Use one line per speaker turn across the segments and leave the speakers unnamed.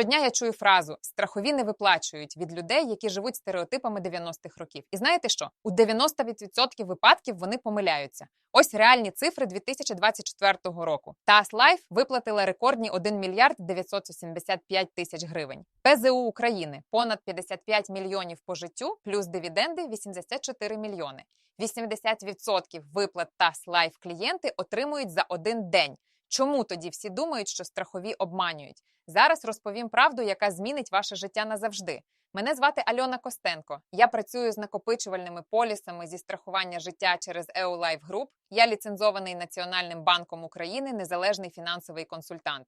Щодня я чую фразу страхові не виплачують від людей, які живуть стереотипами 90-х років. І знаєте що? У 90% випадків вони помиляються. Ось реальні цифри 2024 року. ТАС Лайф виплатила рекордні 1 мільярд 975 тисяч гривень. ПЗУ України понад 55 мільйонів по життю, плюс дивіденди 84 мільйони. 80% виплат ТАС Лайф клієнти отримують за один день. Чому тоді всі думають, що страхові обманюють? Зараз розповім правду, яка змінить ваше життя назавжди. Мене звати Альона Костенко. Я працюю з накопичувальними полісами зі страхування життя через EU Life Group. Я ліцензований Національним банком України, незалежний фінансовий консультант.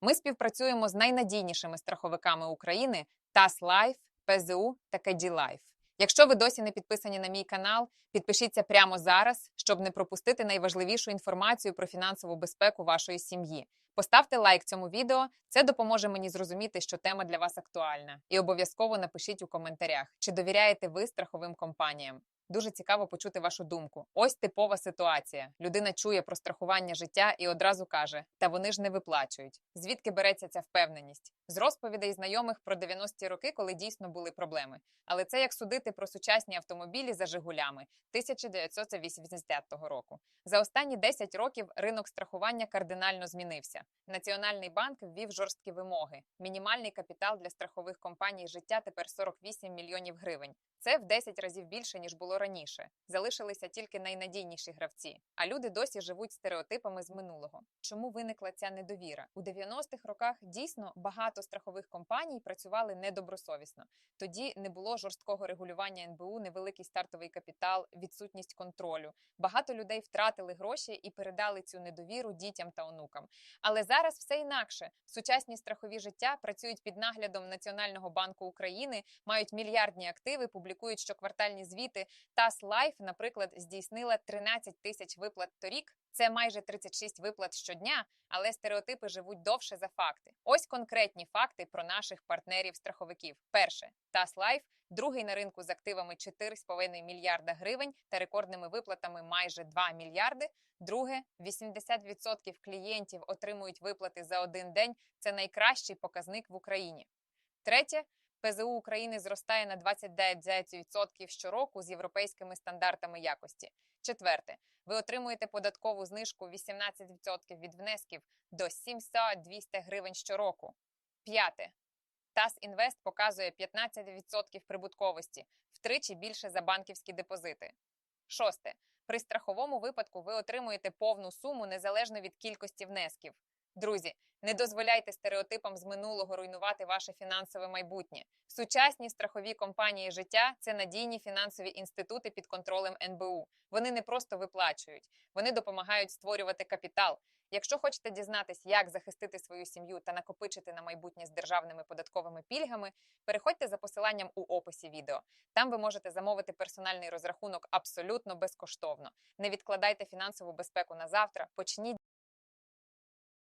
Ми співпрацюємо з найнадійнішими страховиками України Life, ПЗУ та Life. Якщо ви досі не підписані на мій канал, підпишіться прямо зараз, щоб не пропустити найважливішу інформацію про фінансову безпеку вашої сім'ї. Поставте лайк цьому відео, це допоможе мені зрозуміти, що тема для вас актуальна. І обов'язково напишіть у коментарях, чи довіряєте ви страховим компаніям. Дуже цікаво почути вашу думку. Ось типова ситуація. Людина чує про страхування життя і одразу каже: та вони ж не виплачують. Звідки береться ця впевненість? З розповідей знайомих про 90-ті роки, коли дійсно були проблеми. Але це як судити про сучасні автомобілі за Жигулями 1980 року. За останні 10 років ринок страхування кардинально змінився. Національний банк ввів жорсткі вимоги. Мінімальний капітал для страхових компаній життя тепер 48 мільйонів гривень. Це в 10 разів більше ніж було раніше. Залишилися тільки найнадійніші гравці. А люди досі живуть стереотипами з минулого. Чому виникла ця недовіра? У 90-х роках дійсно багато страхових компаній працювали недобросовісно. Тоді не було жорсткого регулювання НБУ, невеликий стартовий капітал, відсутність контролю. Багато людей втратили гроші і передали цю недовіру дітям та онукам. Але зараз все інакше. Сучасні страхові життя працюють під наглядом Національного банку України, мають мільярдні активи, публікують щоквартальні звіти. ТАС Лайф, наприклад, здійснила 13 тисяч виплат торік. Це майже 36 виплат щодня, але стереотипи живуть довше за факти. Ось конкретні факти про наших партнерів-страховиків. Перше ТАС Лайф, другий на ринку з активами 4,5 мільярда гривень та рекордними виплатами майже 2 мільярди. Друге, 80% клієнтів отримують виплати за один день. Це найкращий показник в Україні. Третє. ПЗУ України зростає на 29% щороку з європейськими стандартами якості. Четверте, ви отримуєте податкову знижку 18% від внесків до 700-200 гривень щороку. П'яте. ТАС Інвест показує 15% прибутковості, втричі більше за банківські депозити. Шосте. При страховому випадку ви отримуєте повну суму незалежно від кількості внесків. Друзі, не дозволяйте стереотипам з минулого руйнувати ваше фінансове майбутнє. Сучасні страхові компанії життя це надійні фінансові інститути під контролем НБУ. Вони не просто виплачують, вони допомагають створювати капітал. Якщо хочете дізнатись, як захистити свою сім'ю та накопичити на майбутнє з державними податковими пільгами, переходьте за посиланням у описі відео. Там ви можете замовити персональний розрахунок абсолютно безкоштовно. Не відкладайте фінансову безпеку на завтра. Почніть